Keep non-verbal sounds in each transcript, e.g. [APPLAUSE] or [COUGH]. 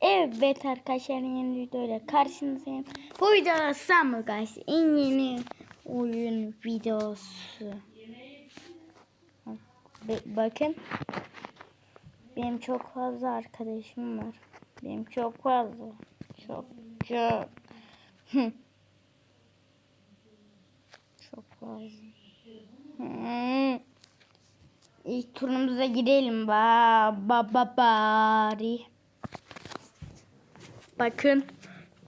Evet arkadaşlar yeni videoyla karşınızdayım. Bu videoda Summer Guys en yeni oyun videosu. Bakın. Benim çok fazla arkadaşım var. Benim çok fazla. Çok çok. [LAUGHS] Çok fazla. Hı. İlk turumuza girelim. Ba ba ba bari. Bakın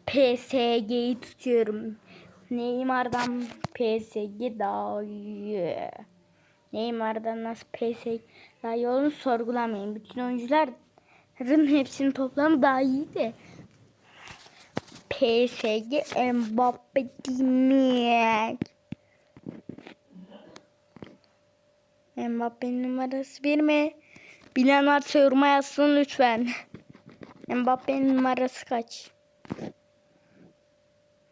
PSG'yi tutuyorum. Neymar'dan PSG daha iyi. Neymar'dan nasıl PSG daha iyi olduğunu sorgulamayın. Bütün oyuncuların hepsinin toplamı daha iyi de. PSG Mbappe demek. Mbappe'nin numarası bir mi? Bilen varsa yoruma yazsın lütfen. Mbappe'nin numarası kaç?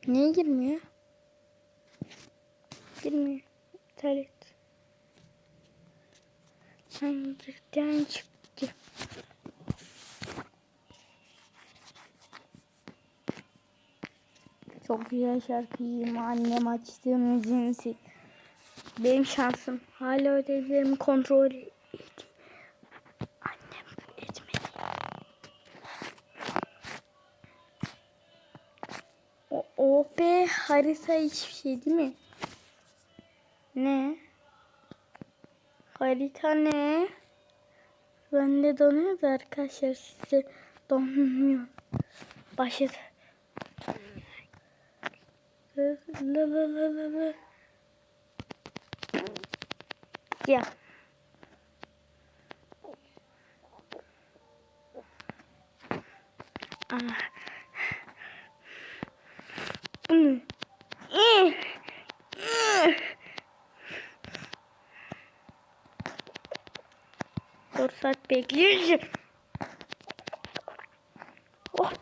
Niye girmiyor? Girmiyor. İptal et. Sandıktan çıktı. Çok güzel şarkıyım. Annem açtığım cinsi. Benim şansım. Hala ödevlerimi kontrol et. Annem etmedi. O, o be harita hiçbir şey değil mi? Ne? Harita ne? Bende donuyor da arkadaşlar size donmuyor. Başladı. La la la la la. Ya. Ah. Bu saat bekleyeceğim. Oh.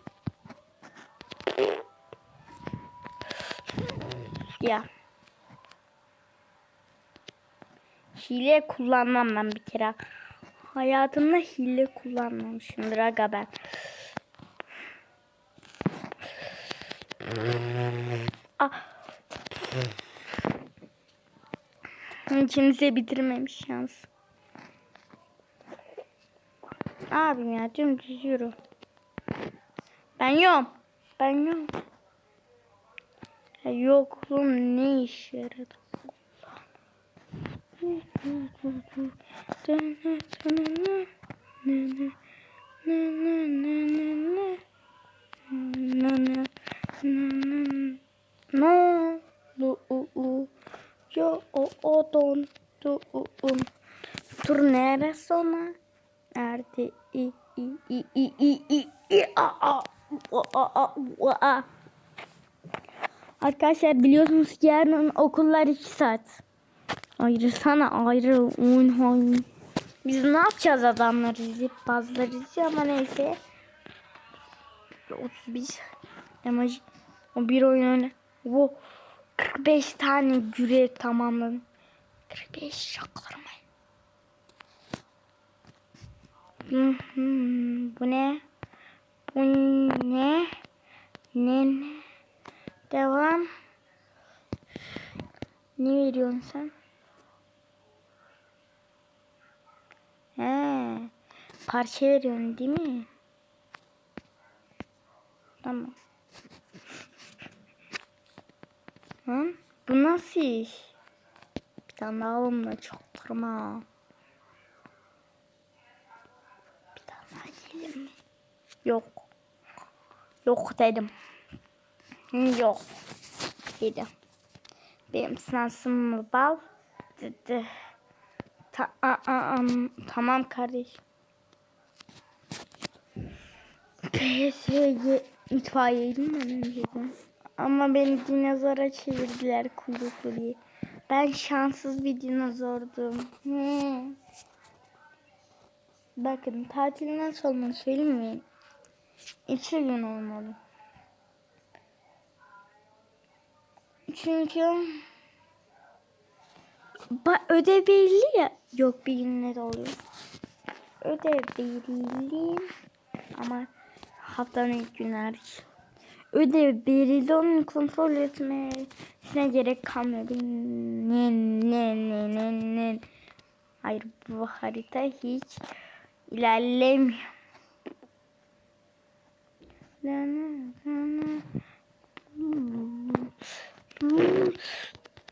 Ya. Hile kullanmam ben bir kere. Hayatımda hile kullanmamışımdır aga ben. Kimse bitirmemiş yalnız. Abim ya dümdüz yürü. Ben yokum. Ben yokum. Ya yokluğum ne işe yaradı? No, lu u u, yo o o don, du um. Tur neresi ona? Nerede i i i i i i i a a a a. Arkadaşlar biliyorsunuz ki yarın okullar 2 saat. Ayrı sana ayrı oyun oyun. Biz ne yapacağız adamları izleyip bazıları ama neyse. 31 emoji. O bir oyun oyna. Bu 45 tane güre tamamladım. 45 şakalarım. Hı hı, Bu ne? Bu ne? Ne? ne? Devam. Ne veriyorsun sen? He. Parça veriyorsun değil mi? Tamam. Hı? Bu nasıl iş? Bir tane daha onunla çaktırma. Bir tane daha gelir mi? Yok. Yok dedim. Yok. Dedim. Benim şansım bal. Dedi. Ta a a am- tamam kardeş. PSG itfaiyeydim ben önceden. Ama beni dinozora çevirdiler kuyruklu diye. Ben şanssız bir dinozordum. Hmm. Bakın tatil nasıl olmalı söyleyeyim mi? İki gün olmalı. Çünkü ba ödev belli ya. Yok bir günler oluyor. Ödev belli ama haftanın ilk günler. Ödev verildi onun kontrol etmesine gerek kalmıyor. Ne ne ne ne ne. Hayır bu harita hiç ilerlemiyor. La la la la.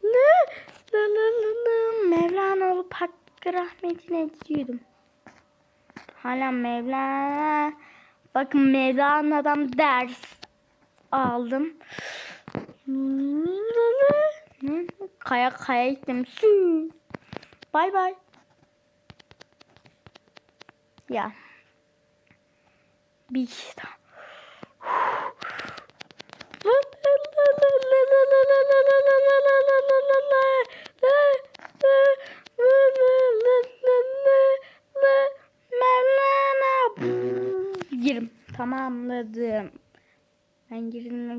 La la la la la. Mevlana olup hakkı rahmetine gidiyordum. Hala Mevlana. Bakın Mevlana'dan ders aldım. Kaya kaya gittim. Su. Bay bay. Ya. Bir daha.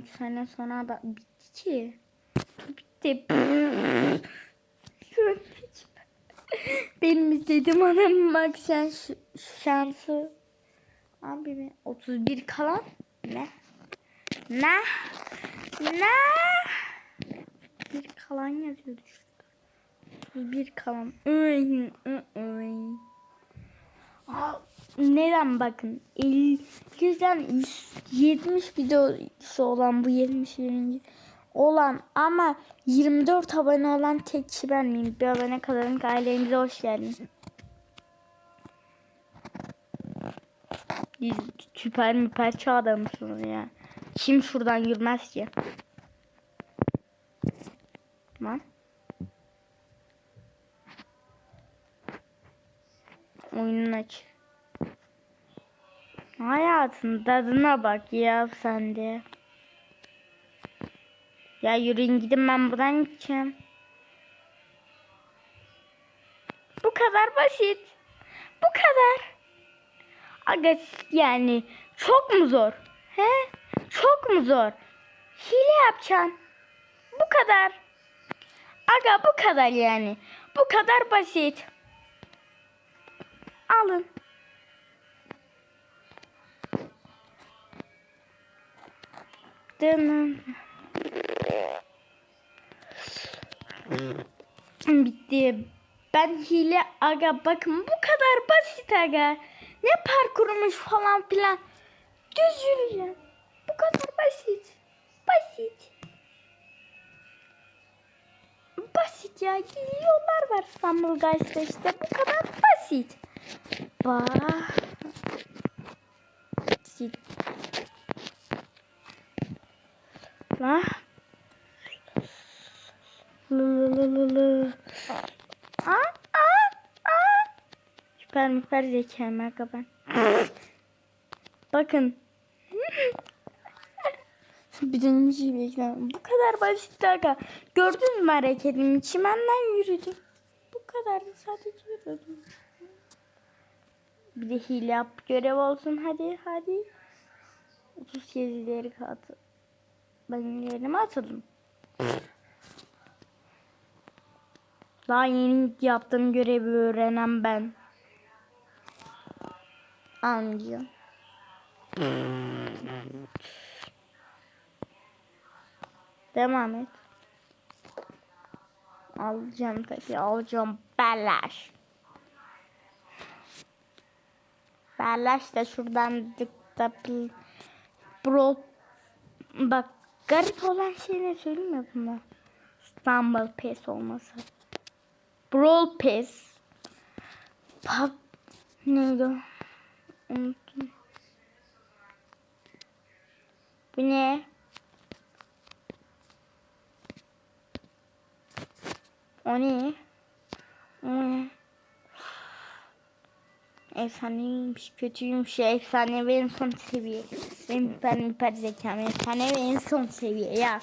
3 sene sonra da bitti ki. Bitti. Benim istediğim adamın bak sen şansı. Abi mi? 31 kalan ne? Ne? Ne? Bir kalan yazıyordu şurada. 31 kalan. Iy, ıy, ıy. Neden bakın 50'den 70 videosu olan bu 71. olan ama 24 abone olan tek kişi ben miyim? Bir abone kalalım ailemize hoş geldin. Süper müper çağda mısınız ya? Kim şuradan yürümez ki? Lan. Oyunun aç. Hayatın tadına bak ya sen de. Ya yürüyün gidin ben buradan gideceğim. Bu kadar basit. Bu kadar. Aga yani çok mu zor? He? Çok mu zor? Hile yapacaksın. Bu kadar. Aga bu kadar yani. Bu kadar basit. Alın. Bitti. Ben hile aga bakın bu kadar basit aga. Ne parkurmuş falan filan. Düz yürüyeceğim. Bu kadar basit. Basit. Basit ya. Yollar var İstanbul'da işte işte. Bu kadar basit. Basit. La. Aa, aa, aa. Süper müper zekam aga ben. Bakın. Birinci beklemem. Bu kadar basit aga. Gördün mü hareketimi? Çimenden yürüdüm. Bu kadar sadece yürüdüm. Bir de hile yap görev olsun hadi hadi. 37'leri katı. Benim yerime atıldım. Daha yeni yaptığım görevi öğrenen ben. Amca. Devam et. Alacağım tabii alacağım belaş. Belaş da şuradan dıkta bro bak garip olan şey ne söyleyeyim mi bunda? İstanbul pes olması. Brawl Pass. Pub neydi o? Unuttum. Bu ne? O ne? O ne? Efsaneymiş, kötüymüş, efsane en son seviye. Benim ben hiper zekam, efsane ve en son seviye ya.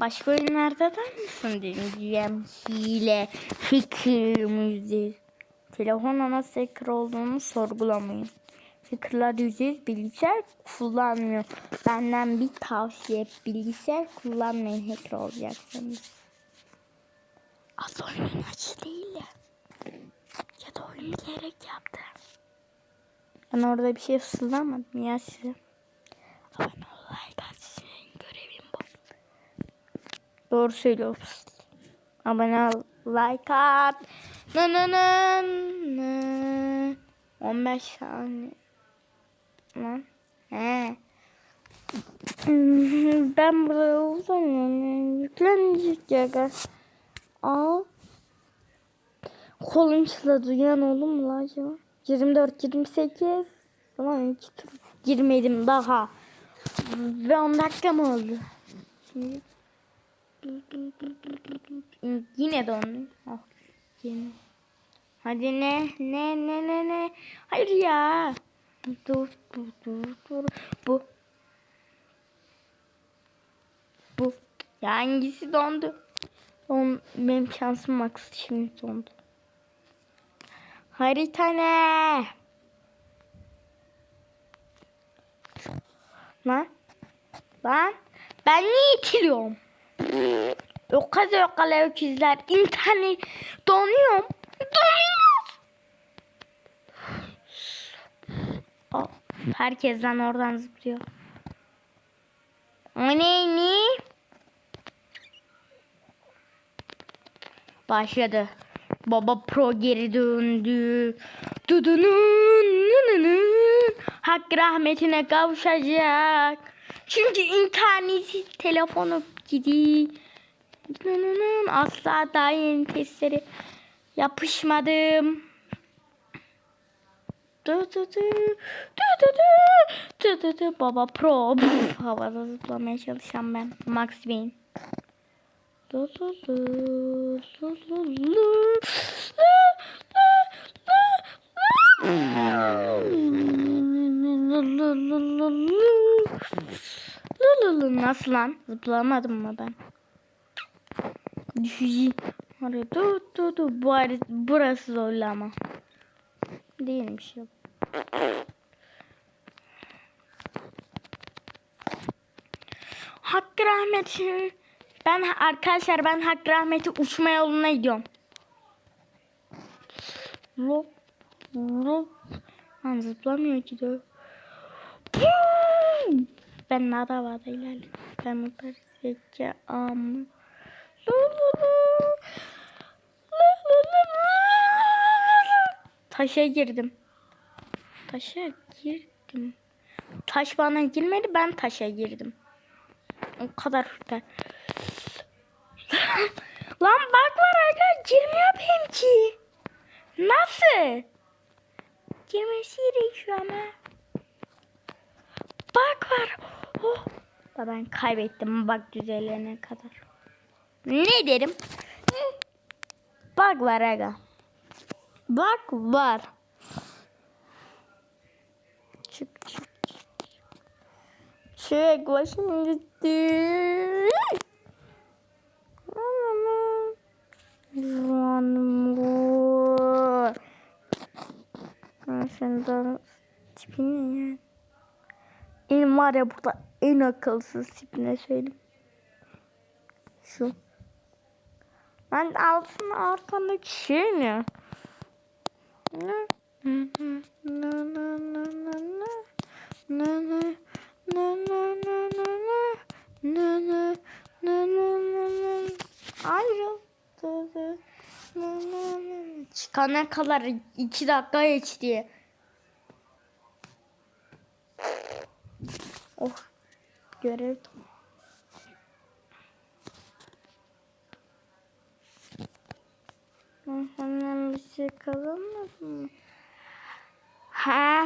Başka oyunlarda da mısın diyeceğim. Hile, fikir, müzik. Telefon nasıl hacker olduğunu sorgulamayın. Hackerlar yüzde bilgisayar kullanmıyor. Benden bir tavsiye bilgisayar kullanmayın hacker olacaksınız. Az oyunun açı değil ya. Ya da oyunu gerek yaptı. Ben orada bir şey fısıldamadım ya size. Abone ol, like at, senin görevin bu. Doğru söylüyorsun. Abone ol, like at. Nı nı nı nı. 15 saniye. Lan. He. Ben buraya uzanıyorum. Yüklenecek ya. Aa. Kolum çıladı. Yan oğlum mu acaba? 24, 28. Tamam iki tur. Girmedim daha. Ve 10 dakika mı oldu? Şimdi. Yine dondu. Oh, yine. Hadi ne ne ne ne ne. Hayır ya. Dur dur dur dur. Bu. Bu. Ya hangisi dondu? Don, benim şansım max şimdi dondu. Harita ne? Lan. Lan. Ben niye itiliyorum? Yok kaza yok kala öküzler. İnternet donuyorum. Donuyoruz. Aa, herkesten oradan zıplıyor. O ne ne? Başladı. Baba Pro geri döndü. Dudunun Hak rahmetine kavuşacak. Çünkü interneti telefonu gidi. Asla daha yeni testlere yapışmadım. Baba Pro [LAUGHS] havada zıplamaya çalışan ben. Max Wayne. Du. Nasıl lan? Zıplamadım mı ben? Burası zorlu ama. Değilmiş yok. Hakkı rahmetin. Ben arkadaşlar ben Hakkı rahmeti uçma yoluna gidiyorum. Lop lop. Lan zıplamıyor ki de. Ben nada vada ilerledim. Ben mutlu zekam. Taşa girdim. Taşa girdim. Taş bana girmedi ben taşa girdim. O kadar süper. Lan bak var aga girmiyor benimki. Nasıl? Girmesi gerekiyor ama. Bak var. Oh. Ben kaybettim bak düzeylerine kadar. Ne derim? Bak var aga. Bak var. Çık çık. Çık başım gitti. Ranmur. Sen de tipin ne ya? En var ya burada en akılsız tipine söyleyeyim. Şu. Ben altın arkandaki şey ne? Ne? Ne Çıkana kadar 2 dakika geçti. Oh görev Hemen bir şey kazanmadın mı? Ha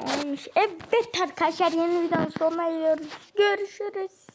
olmuş. Evet arkadaşlar yeni videonun sonuna geliyoruz. Görüşürüz.